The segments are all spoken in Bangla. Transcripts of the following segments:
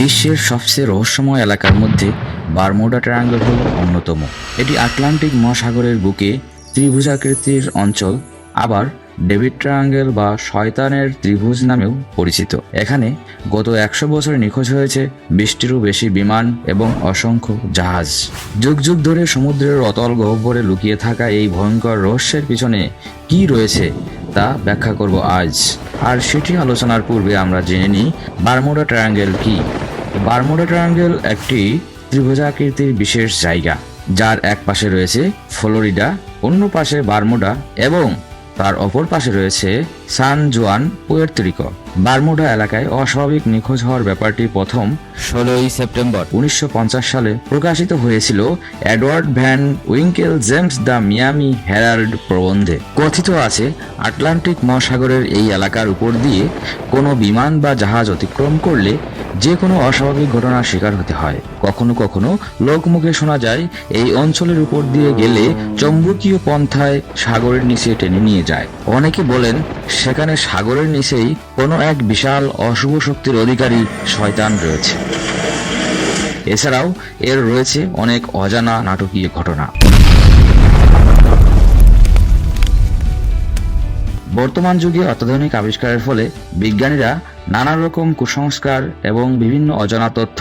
বিশ্বের সবচেয়ে রহস্যময় এলাকার মধ্যে বারমুডা ট্রায়াঙ্গল হল অন্যতম। এটি আটলান্টিক মহাসাগরের বুকে ত্রিভুজাকৃতির অঞ্চল, আবার ডেভিড ট্রায়াঙ্গেল বা শয়তানের ত্রিভুজ নামেও পরিচিত। এখানে গত একশো বছরে নিখোঁজ হয়েছে বিশটিরও বেশি বিমান এবং অসংখ্য জাহাজ। যুগ যুগ ধরে সমুদ্রের অতল গহ্বরে লুকিয়ে থাকা এই ভয়ঙ্কর রহস্যের পিছনে কি রয়েছে তা ব্যাখ্যা করব আজ। আর সেটি আলোচনার পূর্বে আমরা জেনে নিই বারমুডা ট্রায়াঙ্গেল কি। বারমুডা ট্রায়াঙ্গেল একটি ত্রিভুজাকৃতির বিশেষ জায়গা, যার এক পাশে রয়েছে ফ্লোরিডা, অন্য পাশে বারমুডা এবং তার অপর পাশে রয়েছে সান জোয়ান পুয়ের্তরিকো। বারমুডা এলাকায় অস্বাভাবিক নিখোঁজ হওয়ার ব্যাপারটি প্রথম ষোলোই সেপ্টেম্বর। উনিশশো পঞ্চাশ সালে প্রকাশিত হয়েছিল Edward Van Winkle James the Miami Herald প্রবন্ধে। কথিত আছে আটলান্টিক মহাসাগরের এই এলাকার উপর দিয়ে কোনো বিমান বা জাহাজ অতিক্রম করলে যে কোনো অস্বাভাবিক ঘটনার শিকার হতে হয়। কখনো কখনো লোকমুখে শোনা যায় এই অঞ্চলের উপর দিয়ে গেলে চৌম্বকীয় পন্থায় সাগরের নিচে টেনে নিয়ে যায়। অনেকে বলেন, সেখানে সাগরের নিচেই কোনো এক বিশাল অশুভ শক্তির অধিকারী শয়তান রয়েছে। এছাড়াও এর রয়েছে অনেক অজানা নাটকীয় ঘটনা। বর্তমান যুগে অত্যাধুনিক আবিষ্কারের ফলে বিজ্ঞানীরা নানা রকম কুসংস্কার এবং বিভিন্ন অজানা তথ্য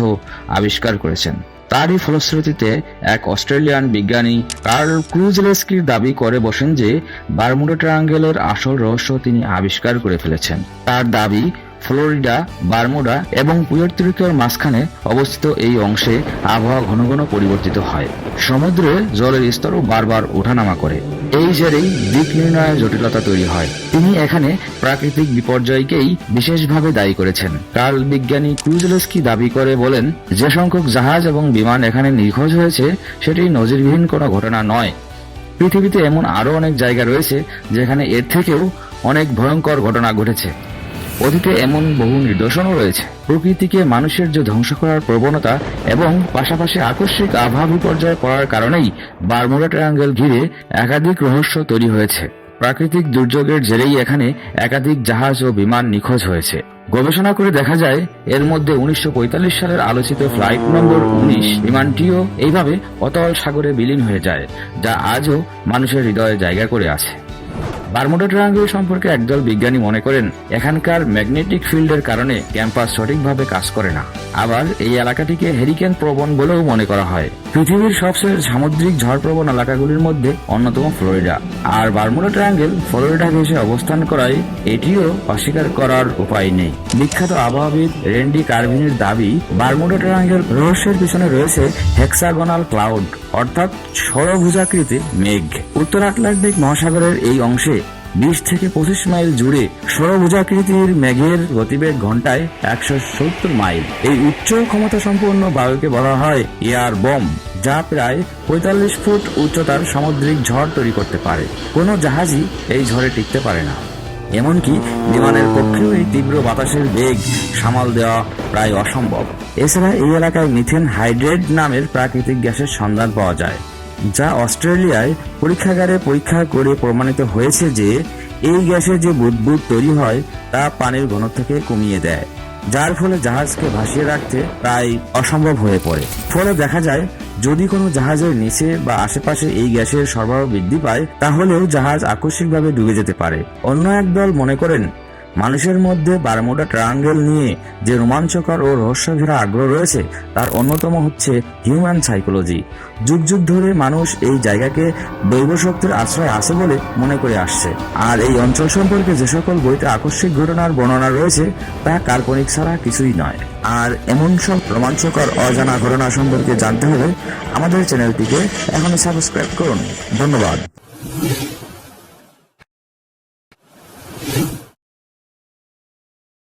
আবিষ্কার করেছেন। তারই ফলশ্রুতিতে এক অস্ট্রেলিয়ান বিজ্ঞানী কার্ল ক্রুজলেস্কির দাবি করে বসেন যে বারমুডা ট্রায়াঙ্গেলের আসল রহস্য তিনি আবিষ্কার করে ফেলেছেন। তার দাবি, ফ্লোরিডা, বারমুডা এবং পুয়ের্তরিকোর মাঝখানে অবস্থিত এই অংশে আবহাওয়া ঘন ঘন পরিবর্তিত হয়। সমুদ্রে জলের স্তরও বারবার ওঠানামা করে। এই জেরেই দিক নির্ণয়ের জটিলতা তৈরি হয়। তিনি এখানে প্রাকৃতিক বিপর্যয়কেই বিশেষভাবে দায়ী করেছেন। কার্ল বিজ্ঞানী ক্রুজলেস্কি দাবি করে বলেন, যে সংখ্যক জাহাজ এবং বিমান এখানে নিখোঁজ হয়েছে, সেটি নজিরবিহীন কোনো ঘটনা নয়। পৃথিবীতে এমন আরও অনেক জায়গা রয়েছে, যেখানে এর থেকেও অনেক ভয়ঙ্কর ঘটনা ঘটেছে। অতীতে এমন বহু নিদর্শনও রয়েছে। প্রকৃতিকে মানুষের যে ধ্বংস করার প্রবণতা এবং পাশাপাশি আকস্মিক আবহাওয়া বিপর্যয় পড়ার কারণেই বারমুডা ট্রায়াঙ্গেল ঘিরে একাধিক রহস্য তৈরি হয়েছে। প্রাকৃতিক দুর্যোগের জেরেই এখানে একাধিক জাহাজ ও বিমান নিখোঁজ হয়েছে। গবেষণা করে দেখা যায়, এর মধ্যে উনিশশো পঁয়তাল্লিশ সালের আলোচিত ফ্লাইট নম্বর উনিশ বিমানটিও এইভাবে অতল সাগরে বিলীন হয়ে যায়, যা আজও মানুষের হৃদয়ে জায়গা করে আছে। বারমুডা ট্রায়াঙ্গেল সম্পর্কে একদল বিজ্ঞানী মনে করেন, এখানকার ম্যাগনেটিক ফিল্ডের কারণে ক্যাম্পাস সঠিকভাবে কাজ করে না। আবার এই এলাকাটিকে হেরিকেন প্রবণ বলেও মনে করা হয়। পৃথিবীর সবচেয়ে সামুদ্রিক ঝড়প্রবণ এলাকাগুলির মধ্যে অন্যতম ফ্লোরিডা। আর বারমুডা ট্রায়াঙ্গেল ফ্লোরিডা ঘেঁষে অবস্থান করায় এটিও অস্বীকার করার উপায় নেই। বিখ্যাত আবহাওয়াবিদ রেন্ডি কার্ভিনের দাবি, বারমুডা ট্রায়াঙ্গেল রহস্যের পিছনে রয়েছে হেক্সাগোনাল ক্লাউড, অর্থাৎ ষড়ভুজাকৃতির মেঘ। উত্তর আটলান্টিক মহাসাগরের এই অংশে বিশ থেকে পঁচিশ মাইল জুড়ে ষড়ভুজাকৃতির মেঘের গতিবেগ ঘন্টায় একশো সত্তর মাইল। এই উচ্চ ক্ষমতা সম্পন্ন বায়ুকে বলা হয় এয়ার বম। যা প্রায় পঁয়তাল্লিশ ফুট উচ্চতার সামুদ্রিক ঝড় তৈরি করতে পারে। কোনো জাহাজই এই ঝড়ে টিকতে পারে না। এমনকি বিমানের পক্ষেও এই তীব্র বাতাসের বেগ সামাল দেওয়া প্রায় অসম্ভব। এছাড়া এই এলাকায় মিথেন হাইড্রেট নামের প্রাকৃতিক গ্যাসের সন্ধান পাওয়া যায়, যা অস্ট্রেলিয়ায় পরীক্ষাগারে পরীক্ষা করে প্রমাণিত হয়েছে যে, এই গ্যাসের যে বুদবুদ তৈরি হয়, তা পানির ঘনত্বকে কমিয়ে দেয়। যার ফলে জাহাজকে ভাসিয়ে রাখতে প্রায় অসম্ভব হয়ে পড়ে। ফলে দেখা যায়, যদি কোনো জাহাজের নিচে বা আশেপাশে এই গ্যাসের সরবরাহ বৃদ্ধি পায়, তাহলেও জাহাজ আকস্মিকভাবে ডুবে যেতে পারে। অন্য এক দল মনে করেন মানুষের মধ্যে বারমুডা ট্রায়াঙ্গেল নিয়ে যে রোমাঞ্চকর ও রহস্যঘেরা আগ্রহ রয়েছে, তার অন্যতম হচ্ছে হিউম্যান সাইকোলজি। যুগ যুগ ধরে মানুষ এই জায়গাকে দৈব শক্তির আশ্রয় আছে বলে মনে করে আসছে। আর এই অঞ্চল সম্পর্কে যে সকল বইতে আকস্মিক ঘটনার বর্ণনা রয়েছে, তা কাল্পনিক ছাড়া কিছুই নয়। আর এমন সব রোমাঞ্চকর অজানা ঘটনা সম্পর্কে জানতে হলে আমাদের চ্যানেলটিকে এখনই সাবস্ক্রাইব করুন। ধন্যবাদ।